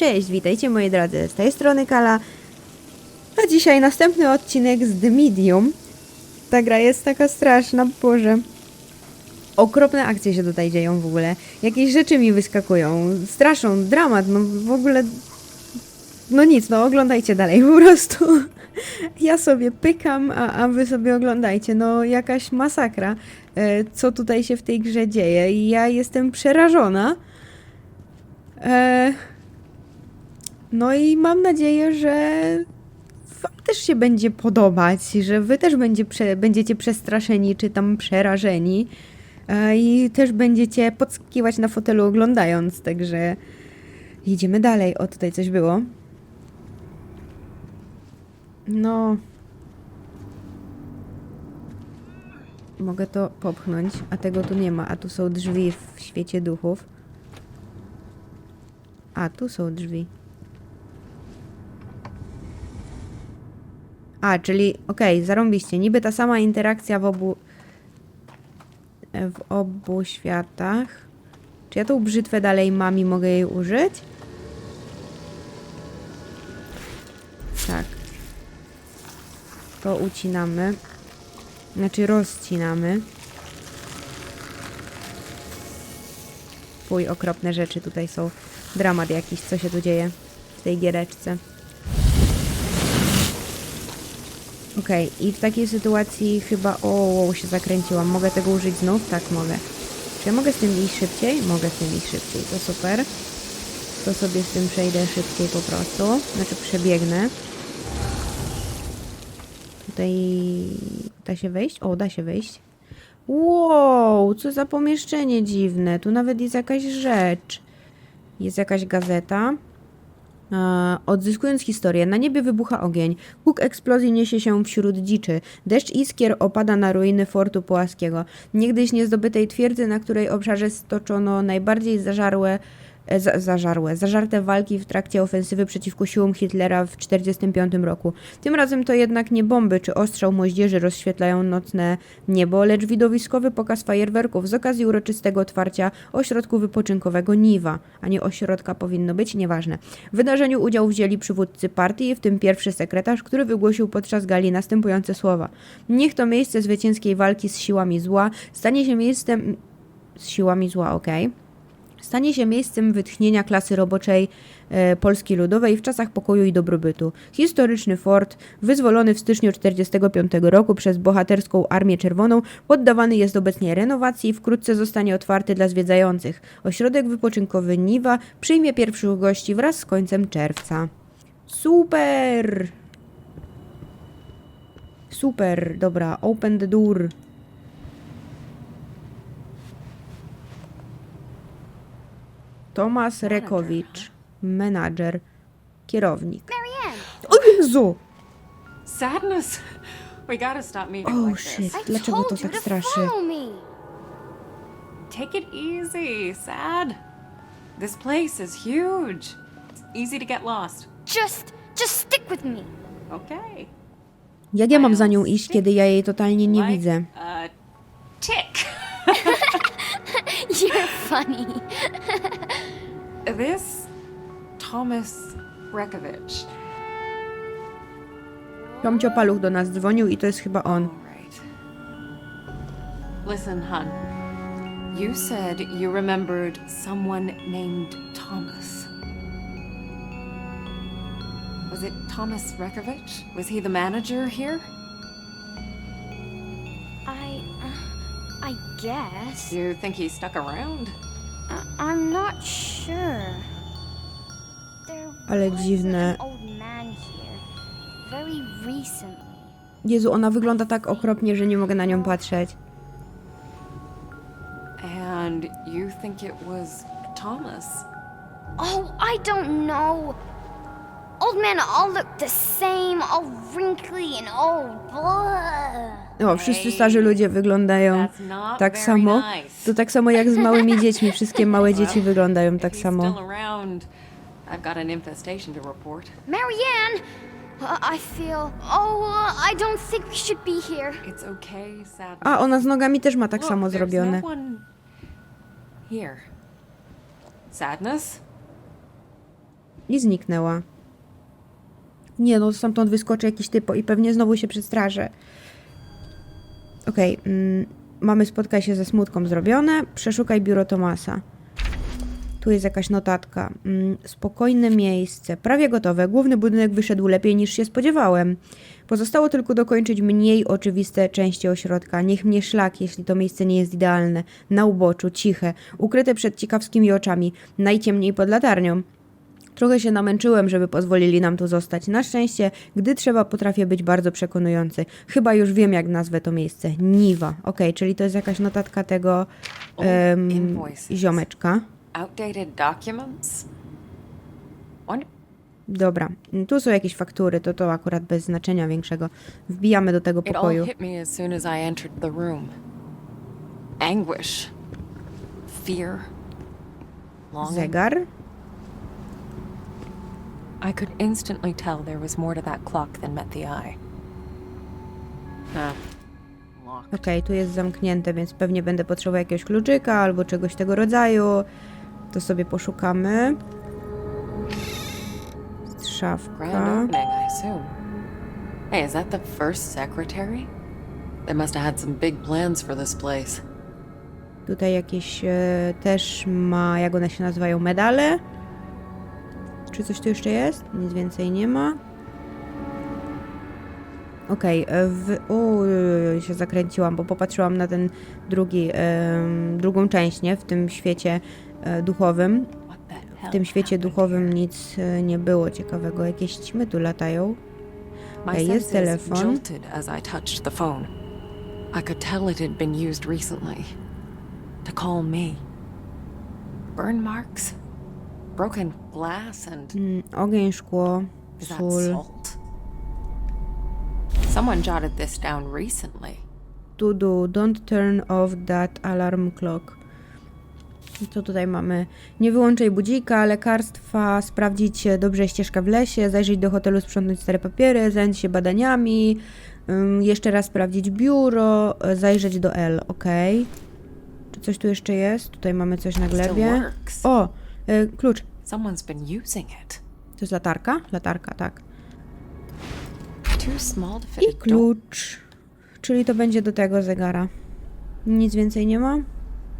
cześć, witajcie moi drodzy, z tej strony Kala. A dzisiaj następny odcinek z The Medium. Ta gra jest taka straszna, Boże. Okropne akcje się tutaj dzieją w ogóle. Jakieś rzeczy mi wyskakują, straszą, dramat, no w ogóle... No nic, no oglądajcie dalej po prostu. Ja sobie pykam, a, a wy sobie oglądajcie. No jakaś masakra, e, co tutaj się w tej grze dzieje. I ja jestem przerażona. E, no i mam nadzieję, że Wam też się będzie podobać, że Wy też będzie będziecie przestraszeni czy tam przerażeni e, i też będziecie podskakiwać na fotelu oglądając, także idziemy dalej. O, tutaj coś było. No. Mogę to popchnąć, a tego tu nie ma, a tu są drzwi w świecie duchów. A, tu są drzwi. A, czyli okej, zarąbiście. Niby ta sama interakcja w obu w obu światach. Czy ja tą brzytwę dalej mam i mogę jej użyć? Tak. To ucinamy. Znaczy rozcinamy. Fuj, okropne rzeczy tutaj są. Dramat jakiś, co się tu dzieje w tej giereczce. Okej, i w takiej sytuacji chyba... O, się zakręciłam. Mogę tego użyć znów? Tak, mogę. Czy ja mogę z tym iść szybciej? Mogę z tym iść szybciej, to super. To sobie z tym przejdę szybciej po prostu. Znaczy przebiegnę. Tutaj... Da się wejść? O, da się wejść. Wow, co za pomieszczenie dziwne. Tu nawet jest jakaś rzecz. Jest jakaś gazeta. E, Odzyskując historię, na niebie wybucha ogień. Huk eksplozji niesie się wśród dziczy. Deszcz iskier opada na ruiny fortu płaskiego. Niegdyś niezdobytej twierdzy, na której obszarze stoczono najbardziej zażarłe, za, zażarłe, zażarte walki w trakcie ofensywy przeciwko siłom Hitlera w 1945 roku. Tym razem to jednak nie bomby czy ostrzał moździerzy rozświetlają nocne niebo, lecz widowiskowy pokaz fajerwerków z okazji uroczystego otwarcia ośrodku wypoczynkowego Niwa, a nie ośrodka powinno być, nieważne. W wydarzeniu udział wzięli przywódcy partii, w tym pierwszy sekretarz, który wygłosił podczas gali następujące słowa. Niech to miejsce zwycięskiej walki z siłami zła stanie się miejscem... z siłami zła, okej stanie się miejscem wytchnienia klasy roboczej e, Polski Ludowej w czasach pokoju i dobrobytu. Historyczny fort, wyzwolony w styczniu 1945 roku przez bohaterską Armię Czerwoną, poddawany jest obecnie renowacji i wkrótce zostanie otwarty dla zwiedzających. Ośrodek wypoczynkowy Niwa przyjmie pierwszych gości wraz z końcem czerwca. Super! Super, dobra, open the door. Tomasz Rekowicz, menadżer, kierownik. Marianne, O Jezu! Sadness. We gotta stop meeting Oh like shit, this. Dlaczego to tak straszy? Take it easy, Sad. This place is huge. It's easy to get lost. Just, just stick with me. Okay. Jak ja mam za nią iść, kiedy ja jej totalnie nie Like widzę? Tick. You're funny. This Thomas Rekovich. Tomcio Paluch do nas dzwonił i to jest chyba on. Right. Listen, hun. You said you remembered someone named Thomas. Was it Thomas Rekovich? Was he the manager here? Guess. You think he stuck around? I- I'm not sure. There Ale was dziwne. an old man here, very recently. Jezu, ona wygląda tak okropnie, że nie mogę na nią patrzeć. And you think it was Thomas? Oh, I don't know. Old men all look the same, all wrinkly and old. Blah. O, wszyscy starzy ludzie wyglądają tak samo. nice. To tak samo jak z małymi dziećmi. Wszystkie małe dzieci wyglądają tak samo. I've got an infestation to report. Marianne, uh, I feel. Oh, uh, I don't think we should be here. It's okay, Sadness. A, ona z nogami też ma tak Look, samo zrobione. No one here. Sadness? I zniknęła. Nie no, stamtąd wyskoczy jakiś typo i pewnie znowu się przestraszę. Okej, mm, mamy spotkaj się ze smutką zrobione. Przeszukaj biuro Tomasa. Tu jest jakaś notatka. Mm, spokojne miejsce. Prawie gotowe. Główny budynek wyszedł lepiej niż się spodziewałem. Pozostało tylko dokończyć mniej oczywiste części ośrodka. Niech mnie szlak, jeśli to miejsce nie jest idealne. Na uboczu, ciche, ukryte przed ciekawskimi oczami, najciemniej pod latarnią. Trochę się namęczyłem, żeby pozwolili nam tu zostać. Na szczęście, gdy trzeba, potrafię być bardzo przekonujący. Chyba już wiem, jak nazwę to miejsce. Niwa. Okej, czyli to jest jakaś notatka tego invoices. ziomeczka. Outdated documents? Dobra, tu są jakieś faktury, to to akurat bez znaczenia większego. Wbijamy do tego pokoju. hit me as soon as I entered the room. Anguish, fear, longing. Zegar. I could instantly tell there was more to that clock than met the eye. Ah. Okej, tu jest zamknięte, więc pewnie będę potrzebował jakiegoś kluczyka albo czegoś tego rodzaju. To sobie poszukamy. Grand Szafka. opening, I assume. Hey, is that the first secretary? They must have had some big plans for this place. Tutaj jakieś e, też ma, jak one się nazywają, medale. Czy coś tu jeszcze jest? Nic więcej nie ma. Okej, e, w... Się zakręciłam, bo popatrzyłam na ten drugi, drugą część, nie? W tym świecie e, duchowym. W tym świecie duchowym nic e, nie było ciekawego. Jakieś ćmy tu latają. Ej, jest telefon. I could tell it had been used recently to call me. Burn marks, broken glass, and Mm, ogień, szkło, is that sól. salt? Someone jotted this down recently. To do, don't turn off that alarm clock. I co tutaj mamy? Nie wyłączaj budzika, lekarstwa, sprawdzić e, dobrze ścieżkę w lesie, zajrzeć do hotelu, sprzątnąć stare papiery, zająć się badaniami, ym, jeszcze raz sprawdzić biuro, e, zajrzeć do L, ok. Czy coś tu jeszcze jest? Tutaj mamy coś na Still glebie. works. O, e, klucz. Someone's been using it. To jest latarka? Latarka, tak. Too small to fit I a door. klucz. Czyli to będzie do tego zegara. Nic więcej nie ma?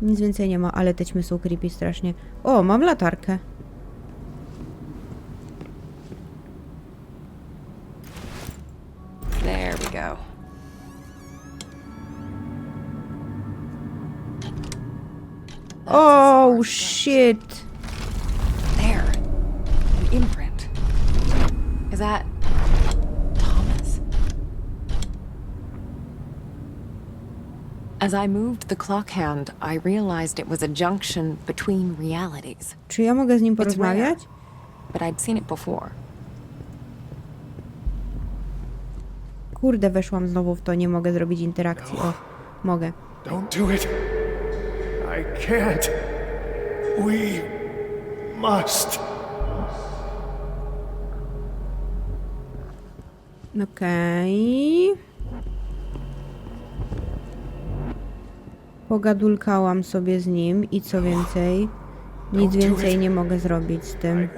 Nic więcej nie ma, ale te ćmy są creepy strasznie. O, mam latarkę. There we go. Oh shit. Imprint. Is that Thomas? As I moved the clock hand, I realized it was a junction between realities, Czy ja mogę z nim It's rare. porozmawiać? but I'd seen it before. Kurde, weszłam znowu w to, nie mogę zrobić interakcji. O, mogę. Don't do it. I can't. We must. Okej. Pogadulkałam sobie z nim i co więcej, nic więcej nie mogę zrobić z tym.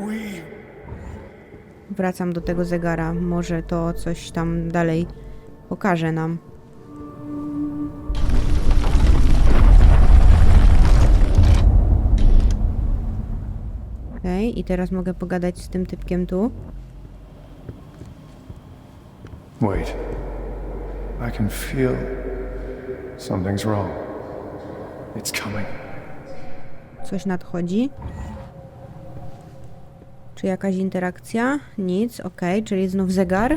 Wracam do tego zegara. Może to coś tam dalej pokaże nam. Okej, i teraz mogę pogadać z tym typkiem tu. Wait. I can feel something's wrong. It's coming. Coś nadchodzi. Czy jakaś interakcja? Nic, okej, czyli znów zegar.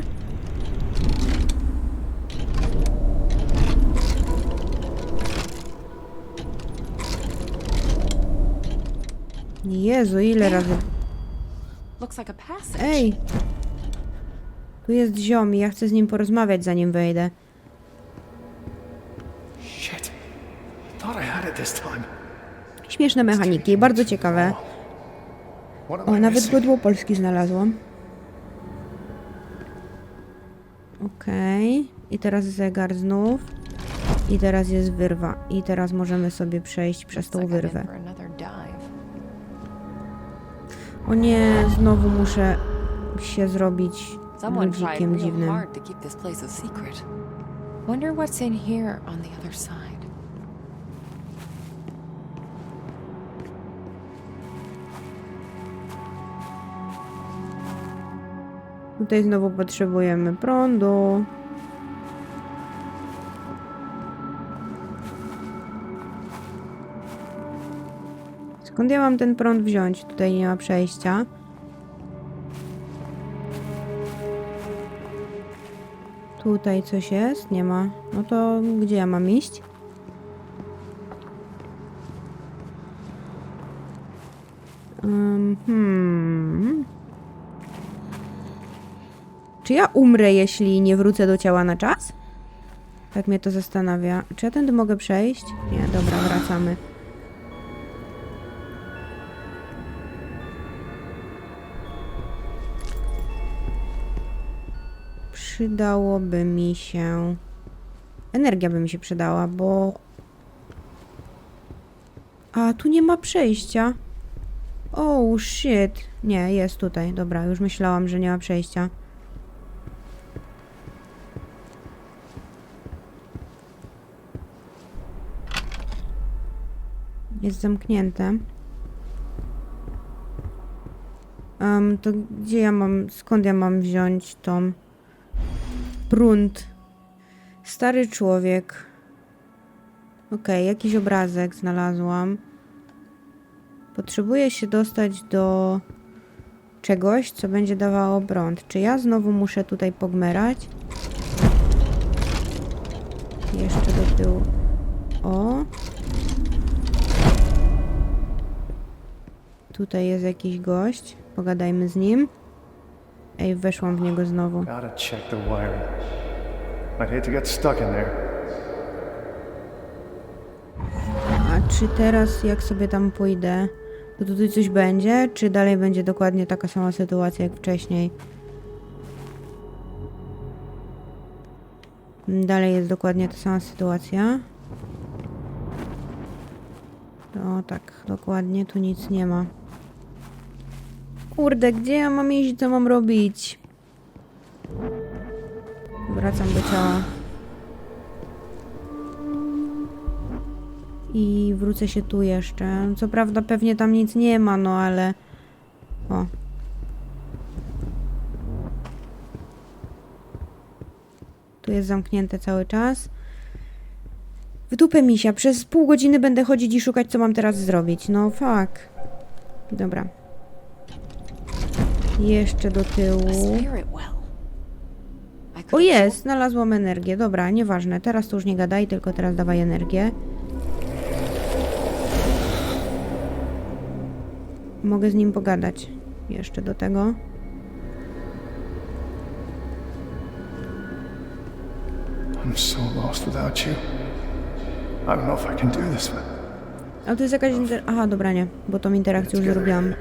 Jezu, ile razy... Looks like a passage. Ej! Tu jest ziom i ja chcę z nim porozmawiać zanim wejdę. Shit. Thought I had it this time. Śmieszne mechaniki, bardzo ciekawe. O, nawet godło polski znalazłam. Okej. I teraz zegar znów. I teraz jest wyrwa. I teraz możemy sobie przejść przez tą wyrwę. O nie, znowu muszę się zrobić ludzikiem dziwnym. Wonder what's in here on the other side. Tutaj znowu potrzebujemy prądu. Skąd ja mam ten prąd wziąć? Tutaj nie ma przejścia. Tutaj coś jest? Nie ma. No to gdzie ja mam iść? Ym, hmm. Czy ja umrę, jeśli nie wrócę do ciała na czas? Tak mnie to zastanawia. Czy ja tędy mogę przejść? Nie, dobra, wracamy. Przydałoby mi się... Energia by mi się przydała, bo... A, tu nie ma przejścia. Oh, shit. Nie, jest tutaj. Dobra, już myślałam, że nie ma przejścia. Jest zamknięte. Um, to gdzie ja mam, skąd ja mam wziąć tą prąd? Stary człowiek. Okej, jakiś obrazek znalazłam. Potrzebuję się dostać do czegoś, co będzie dawało prąd. Czy ja znowu muszę tutaj pogmerać? Jeszcze do tyłu. O. Tutaj jest jakiś gość. Pogadajmy z nim. Ej, weszłam w niego znowu. Gotta check the wiring. I'd hate to get stuck in there. A czy teraz jak sobie tam pójdę, to tutaj coś będzie? Czy dalej będzie dokładnie taka sama sytuacja jak wcześniej? Dalej jest dokładnie ta sama sytuacja. O tak, dokładnie, tu nic nie ma. Kurde, gdzie ja mam iść, co mam robić? Wracam do ciała. I wrócę się tu jeszcze. Co prawda pewnie tam nic nie ma, no ale... O. Tu jest zamknięte cały czas. W dupę misia. Przez pół godziny będę chodzić i szukać, co mam teraz zrobić. No fuck. Dobra. Jeszcze do tyłu. O jest, znalazłam energię. Dobra, nieważne. Teraz to już nie gadaj, tylko teraz dawaj energię. Mogę z nim pogadać. Jeszcze do tego. I'm so lost without you. I don't know if I can do this, but Ale to jest jakaś inter... Aha, dobra, nie. Bo tą interakcję już zrobiłam.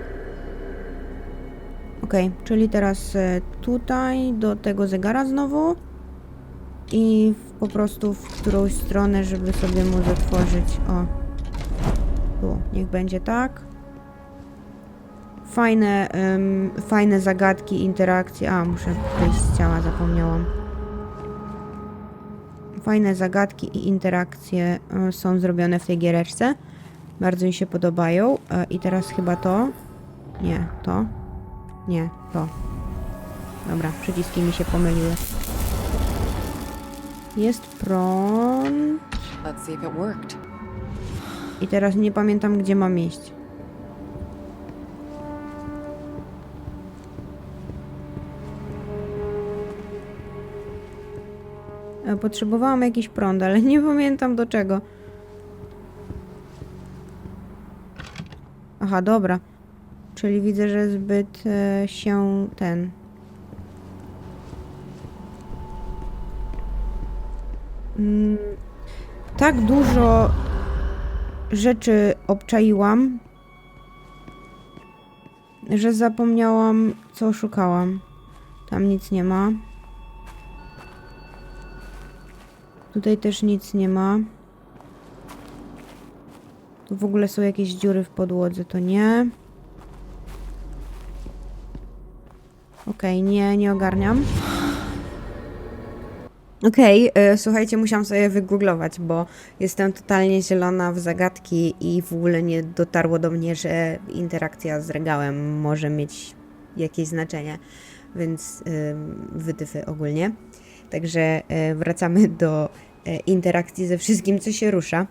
Czyli teraz e, tutaj do tego zegara znowu. I po prostu w którąś stronę, żeby sobie mu otworzyć. O. Tu, niech będzie tak. Fajne, fajne zagadki, interakcje. A, muszę wyjść z ciała, zapomniałam. Fajne zagadki i interakcje e, są zrobione w tej giereczce. Bardzo mi się podobają. E, I teraz chyba to. Nie, to. Nie, to. Dobra, przyciski mi się pomyliły. Jest prąd. Let's see if it worked. I teraz nie pamiętam, gdzie mam iść. E, Potrzebowałam jakiś prąd, ale nie pamiętam do czego. Aha, dobra. Czyli widzę, że zbyt e, się ten. Mm, tak dużo rzeczy obczaiłam, że zapomniałam, co szukałam. Tam nic nie ma. Tutaj też nic nie ma. Tu w ogóle są jakieś dziury w podłodze, to nie. Okej, nie, nie ogarniam. Okej, e, słuchajcie, musiałam sobie wygooglować, bo jestem totalnie zielona w zagadki i w ogóle nie dotarło do mnie, że interakcja z regałem może mieć jakieś znaczenie, więc ym, wytyfy ogólnie. Także e, wracamy do e, interakcji ze wszystkim, co się rusza.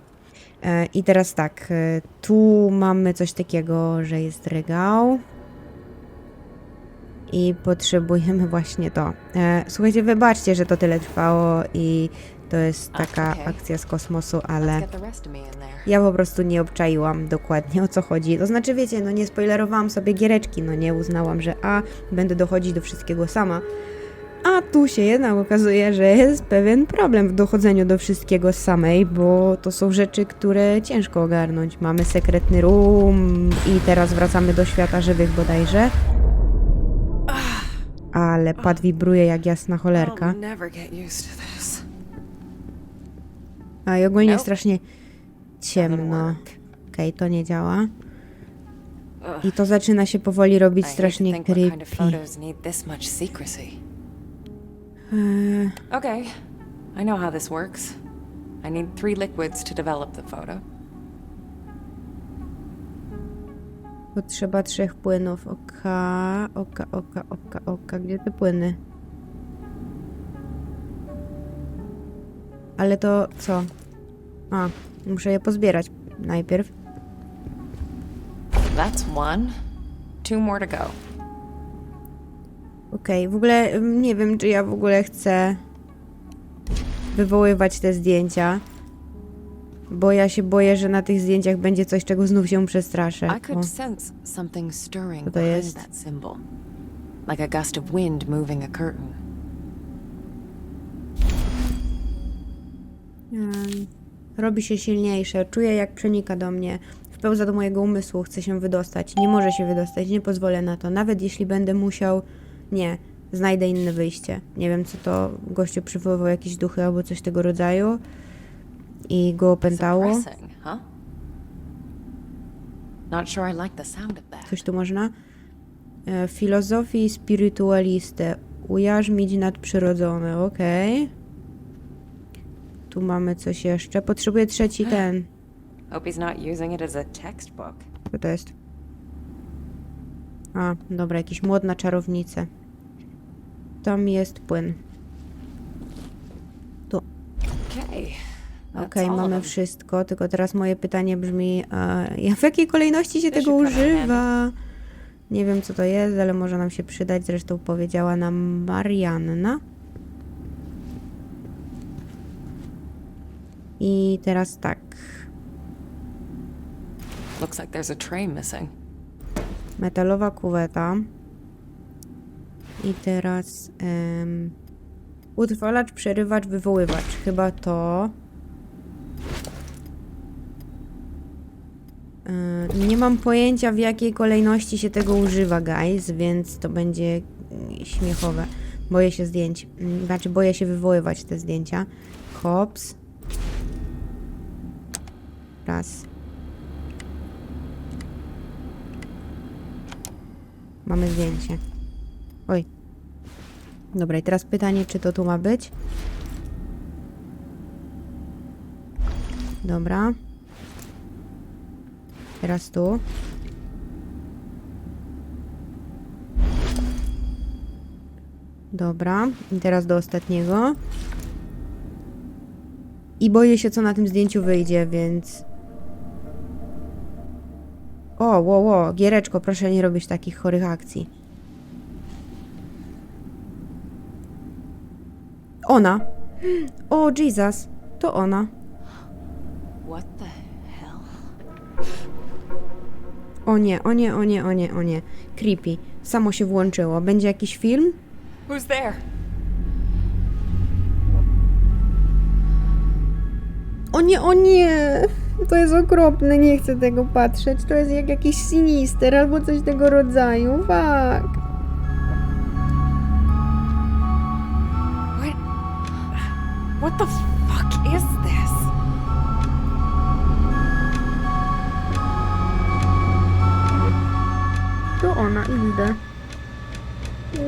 E, I teraz tak, e, tu mamy coś takiego, że jest regał. I potrzebujemy właśnie to. E, słuchajcie, wybaczcie, że to tyle trwało i to jest taka akcja z kosmosu, ale ja po prostu nie obczaiłam dokładnie o co chodzi. To znaczy, wiecie, no nie spoilerowałam sobie giereczki, no nie uznałam, że a, będę dochodzić do wszystkiego sama. A tu się jednak okazuje, że jest pewien problem w dochodzeniu do wszystkiego samej, bo to są rzeczy, które ciężko ogarnąć. Mamy sekretny room i teraz wracamy do świata żywych bodajże. Ale pad wibruje jak jasna cholerka. A i ogólnie strasznie ciemno. Okej, to nie działa. I to zaczyna się powoli robić strasznie creepy. Eee, Okay, I know how this works. I need three liquids to develop the photo. Potrzeba trzech płynów. Oka, oka, oka, oka, oka. Gdzie te płyny? Ale to co? A, muszę je pozbierać najpierw. That's one. Two more to go. Okej, w ogóle mm, nie wiem, czy ja w ogóle chcę wywoływać te zdjęcia. Bo ja się boję, że na tych zdjęciach będzie coś, czego znów się przestraszę. I O. could sense something stirring Co to jest? that symbol. Like a gust of wind moving a curtain. Robi się silniejsze, czuję jak przenika do mnie, wpełza do mojego umysłu, chce się wydostać. Nie może się wydostać, nie pozwolę na to. Nawet jeśli będę musiał, nie, znajdę inne wyjście. Nie wiem, co to gościu przywoływał jakieś duchy albo coś tego rodzaju i go opętało. Coś tu można? E, filozofii spirytualistę. Ujarzmić nadprzyrodzone, okej. Tu mamy coś jeszcze. Potrzebuję trzeci ten. Hope he's not using it as a textbook. Co to jest? A, dobra, jakiś młot na czarownicę. Tam jest płyn. Tu. Okay. That's Okej, of mamy wszystko, tylko teraz moje pytanie brzmi, ja- w jakiej kolejności się tego używa? Nie wiem, co to jest, ale może nam się przydać. Zresztą powiedziała nam Marianna. I teraz tak. Looks like there's a tray missing. Metalowa kuweta. I teraz em, utrwalacz, przerywacz, wywoływacz. Chyba to. Nie mam pojęcia w jakiej kolejności się tego używa, guys, więc to będzie mm, śmiechowe. Boję się zdjęć. Mm, Znaczy, boję się wywoływać te zdjęcia. Hops. Raz. Mamy zdjęcie. Oj. Dobra, i teraz pytanie, czy to tu ma być? Dobra. Teraz tu. Dobra, i teraz do ostatniego. I boję się, co na tym zdjęciu wyjdzie, więc... O, ło, ło, Giereczko, proszę nie robić takich chorych akcji. Ona. O, Jesus, to ona. What O nie, o nie, o nie, o nie, o nie. Creepy. Samo się włączyło. Będzie jakiś film? Who's there? O nie, o nie! To jest okropne, nie chcę tego patrzeć. To jest jak jakiś sinister albo coś tego rodzaju. Fuck. What? What the To ona, idę.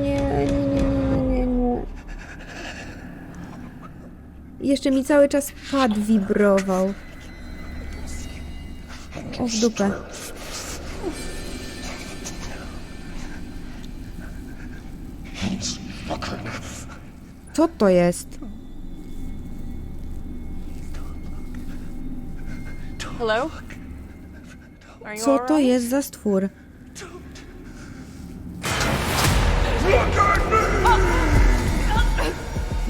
Nie, nie, nie, nie, nie, nie. Jeszcze mi cały czas pad wibrował. O, w dupę. Co to jest? Hello? Co to jest za stwór?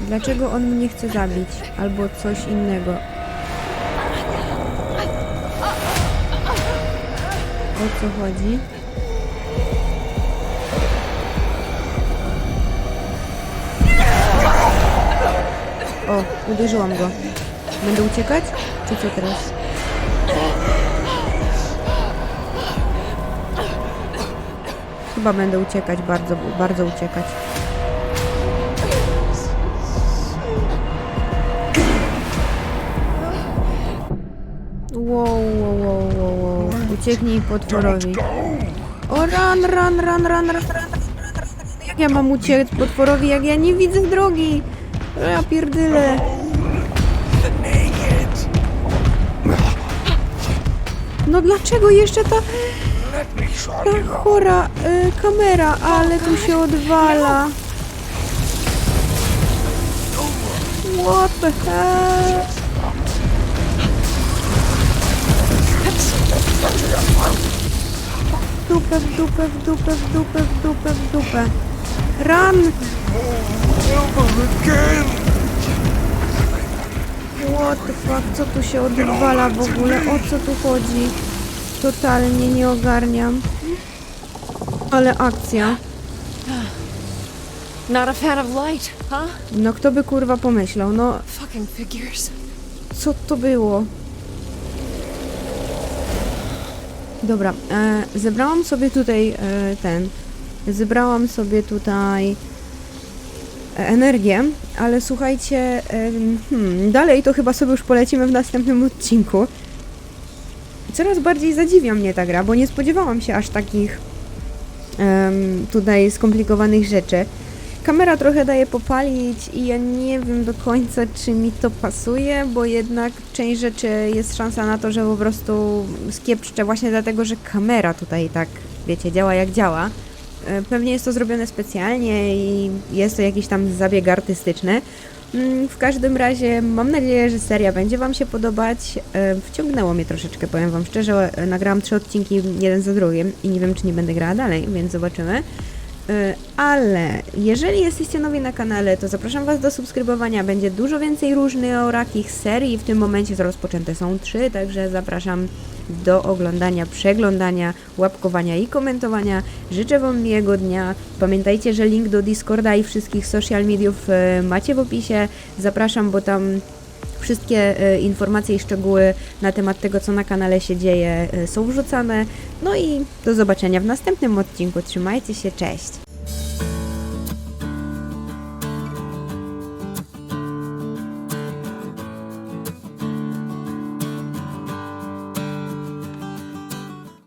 Dlaczego on mnie chce zabić? Albo coś innego. O co chodzi? O, uderzyłam go. Będę uciekać? Czy co teraz? Chyba będę uciekać, bardzo, bardzo uciekać. Ucieknij potworowi. O, run, run, run, run, run, run, Jak ja mam uciec potworowi, jak ja nie widzę drogi? No ja pierdyle. No dlaczego jeszcze ta... Ta chora y, kamera, ale tu się odwala. What the hell? W dupę, w dupę, w dupę, w dupę, w dupę, w dupę. Run! What the fuck, co tu się odwala w ogóle? O co tu chodzi? Totalnie nie ogarniam. Ale akcja. Not a fan of light, huh? No kto by kurwa pomyślał? No Fucking figures. co to było? Dobra, e, zebrałam sobie tutaj e, ten. Zebrałam sobie tutaj e, energię, ale słuchajcie, e, hmm, dalej to chyba sobie już polecimy w następnym odcinku. Coraz bardziej zadziwia mnie ta gra, bo nie spodziewałam się aż takich em, tutaj skomplikowanych rzeczy. Kamera trochę daje popalić i ja nie wiem do końca, czy mi to pasuje, bo jednak część rzeczy jest szansa na to, że po prostu skiepszczę właśnie dlatego, że kamera tutaj tak, wiecie, działa jak działa. E, Pewnie jest to zrobione specjalnie i jest to jakiś tam zabieg artystyczny. Mm, W każdym razie mam nadzieję, że seria będzie Wam się podobać. E, Wciągnęło mnie troszeczkę, powiem Wam szczerze. E, Nagrałam trzy odcinki jeden za drugim i nie wiem, czy nie będę grała dalej, więc zobaczymy. Y, Ale jeżeli jesteście nowi na kanale, to zapraszam Was do subskrybowania. Będzie dużo więcej różnorakich serii. W tym momencie rozpoczęte są trzy, także zapraszam do oglądania, przeglądania, łapkowania i komentowania. Życzę Wam miłego dnia. Pamiętajcie, że link do Discorda i wszystkich social mediów y, macie w opisie. Zapraszam, bo tam Wszystkie e, informacje i szczegóły na temat tego, co na kanale się dzieje, są wrzucane. No i do zobaczenia w następnym odcinku. Trzymajcie się, cześć!